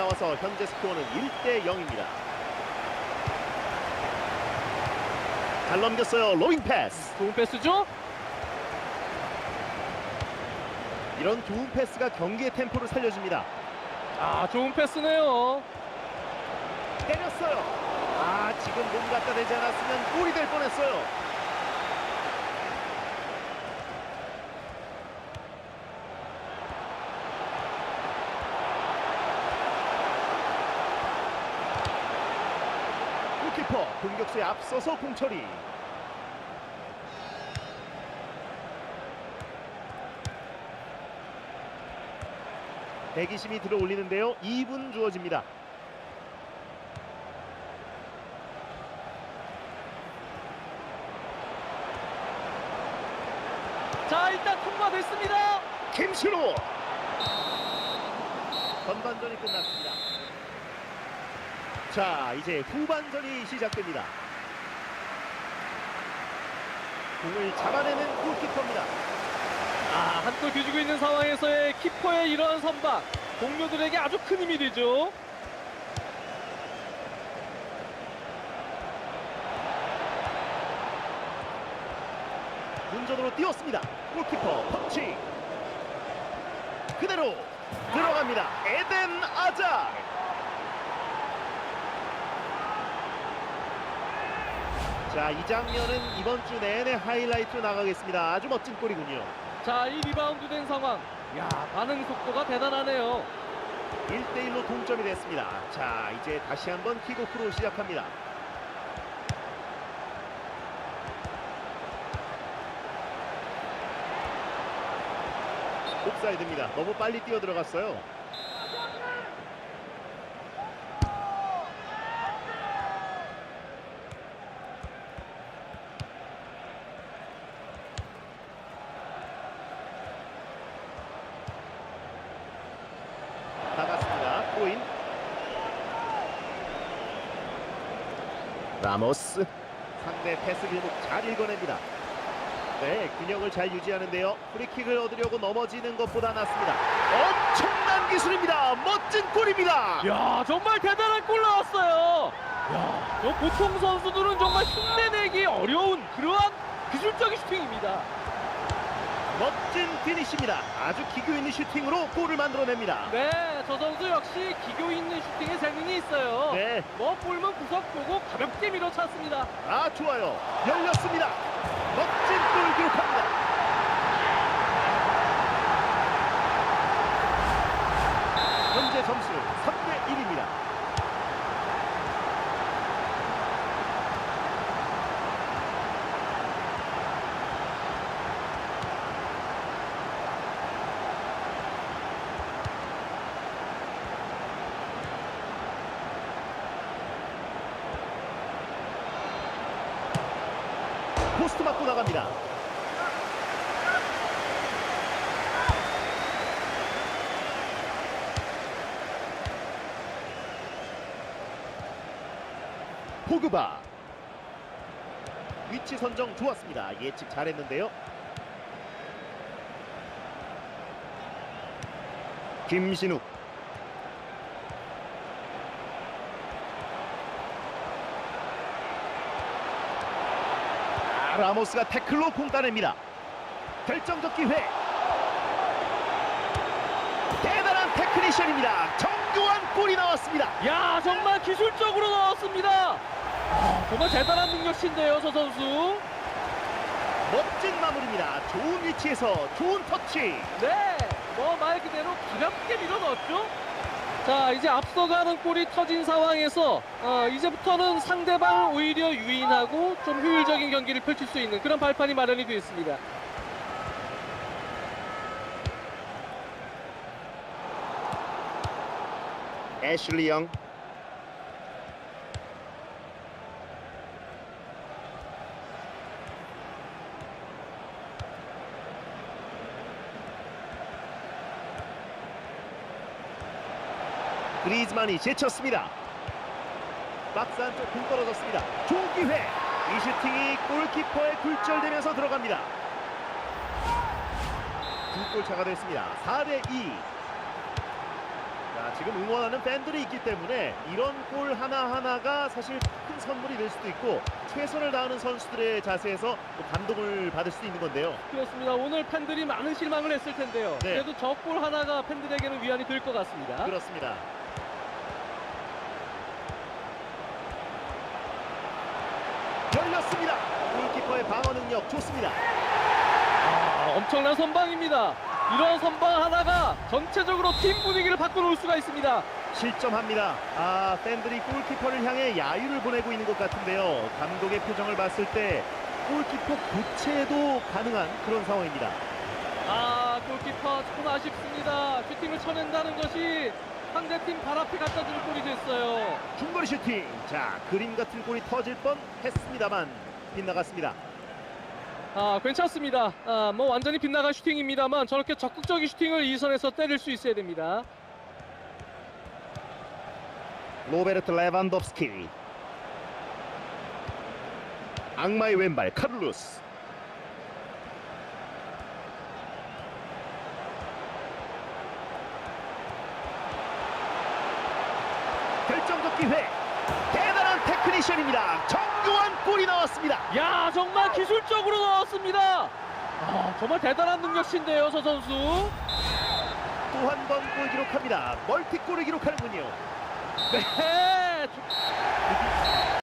나와서 현재 스코어는 1대 0입니다. 잘 넘겼어요. 로잉 패스. 좋은 패스죠? 이런 좋은 패스가 경기의 템포를 살려줍니다. 아, 좋은 패스네요. 때렸어요. 아 지금 몸 갖다 대지 않았으면 골이 될 뻔했어요. 골키퍼 공격수에 앞서서 공처리. 대기심이 들어 올리는데요. 2분 주어집니다. 자, 일단 통과됐습니다. 김신호 전반전이 끝났습니다 자 이제 후반전이 시작됩니다. 공을 잡아내는 골키퍼입니다. 아, 한골 뒤지고 있는 상황에서의 키퍼의 이러한 선방. 동료들에게 아주 큰 힘이 되죠. 문전으로 뛰었습니다. 골키퍼 펀치 그대로 들어갑니다. 에덴 아자 자 이 장면은 이번 주 내내 하이라이트로 나가겠습니다 아주 멋진 골이군요 자, 이 리바운드 된 상황. 야, 반응 속도가 대단하네요. 1대1로 동점이 됐습니다. 자, 이제 다시 한번 킥오프로 시작합니다. 옵사이드입니다. 너무 빨리 뛰어 들어갔어요. 코인. 라모스. 상대 패스 길목 잘 읽어냅니다. 네, 균형을 잘 유지하는데요. 프리킥을 얻으려고 넘어지는 것보다 낫습니다. 엄청난 기술입니다. 멋진 골입니다. 야, 정말 대단한 골 나왔어요. 야, 저 보통 선수들은 정말 흉내내기 어려운 그러한 기술적인 슈팅입니다. 멋진 피니시입니다. 아주 기교 있는 슈팅으로 골을 만들어냅니다. 네, 저 선수 역시 기교 있는 슈팅에 재능이 있어요. 네, 뭐 골문 구석 보고 가볍게 밀어찼습니다. 아 좋아요. 열렸습니다. 멋진 골 기록합니다. 현재 점수 3대 1입니다. 포스트 맞고 나갑니다. 포그바 위치 선정 좋았습니다. 예측 잘했는데요. 김신욱 라모스가 태클로 공 따냅니다. 결정적 기회. 대단한 테크니션입니다. 정교한 골이 나왔습니다. 야, 정말 기술적으로 나왔습니다. 아, 정말 대단한 능력치인데요, 저 선수. 멋진 마무리입니다. 좋은 위치에서 좋은 터치. 네, 뭐 말 그대로 가볍게 밀어 넣었죠. 자, 이제 앞서가는 골이 터진 상황에서 어, 이제부터는 상대방을 오히려 유인하고 좀 효율적인 경기를 펼칠 수 있는 그런 발판이 마련이 되어 있습니다. 애슐리 영. 그리즈만이 제쳤습니다. 박스 안쪽 공 떨어졌습니다. 좋은 기회. 이 슈팅이 골키퍼에 굴절되면서 들어갑니다. 두 골 차가 됐습니다. 4대 2. 자, 지금 응원하는 팬들이 있기 때문에 이런 골 하나하나가 사실 큰 선물이 될 수도 있고 최선을 다하는 선수들의 자세에서 또 감동을 받을 수도 있는 건데요. 그렇습니다. 오늘 팬들이 많은 실망을 했을 텐데요. 네. 그래도 저 골 하나가 팬들에게는 위안이 될 것 같습니다. 그렇습니다. 열렸습니다. 골키퍼의 방어 능력 좋습니다. 아, 엄청난 선방입니다. 이런 선방 하나가 전체적으로 팀 분위기를 바꿔놓을 수가 있습니다. 실점합니다. 아 팬들이 골키퍼를 향해 야유를 보내고 있는 것 같은데요. 감독의 표정을 봤을 때 골키퍼 교체도 가능한 그런 상황입니다. 아 골키퍼 참 아쉽습니다. 슈팅을 쳐낸다는 것이 상대팀 발 앞에 갖다 주는 골이 됐어요. 중거리 슈팅. 자 그림 같은 골이 터질 뻔 했습니다만 빗나갔습니다. 아 괜찮습니다. 아, 뭐 완전히 빗나간 슈팅입니다만 저렇게 적극적인 슈팅을 이 선에서 때릴 수 있어야 됩니다. 로베르트 레반도프스키. 악마의 왼발 카를로스. 결정적 기회. 대단한 테크니션입니다. 정교한 골이 나왔습니다. 야 정말 기술적으로 넣었습니다. 아 정말 대단한 능력신데요 저 선수. 또 한 번 골 기록합니다. 멀티골을 기록하는군요. 네. 조-